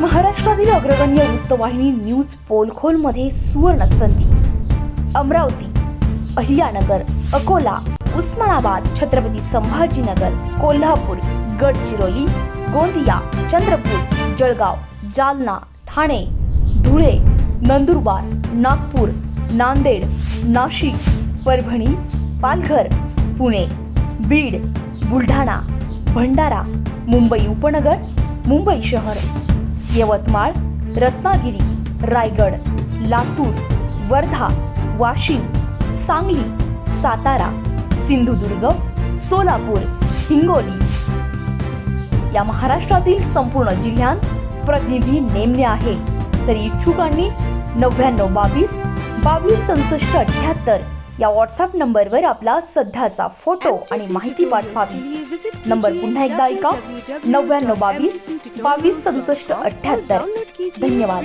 महाराष्ट्रातील अग्रगण्य वृत्तवाहिनी न्यूज पोलखोलमध्ये सुवर्ण संधी. अमरावती अहिल्यानगर अकोला उस्मानाबाद छत्रपती संभाजीनगर कोल्हापूर गडचिरोली गोंदिया चंद्रपूर जळगाव जालना ठाणे धुळे नंदुरबार नागपूर नांदेड नाशिक परभणी पालघर पुणे बीड बुलढाणा भंडारा मुंबई उपनगर मुंबई शहर. यवतमाळ रत्नागिरी रायगड लातूर वर्धा वाशिम सांगली सातारा सिंधुदुर्ग सोलापूर हिंगोली. या महाराष्ट्रातील संपूर्ण जिल्ह्यांत प्रतिनिधी नेमले आहे तर इच्छुकांनी नव्याण्णव बावीस बावीस सदुसष्ट अठ्याहत्तर या व्हॉट्सअप नंबरवर आपला सध्याचा फोटो आणि माहिती पाठवावी. नंबर पुन्हा एकदा ऐका. नव्याण्णव बावीस बावीस सदुसष्ट अठ्याहत्तर. धन्यवाद.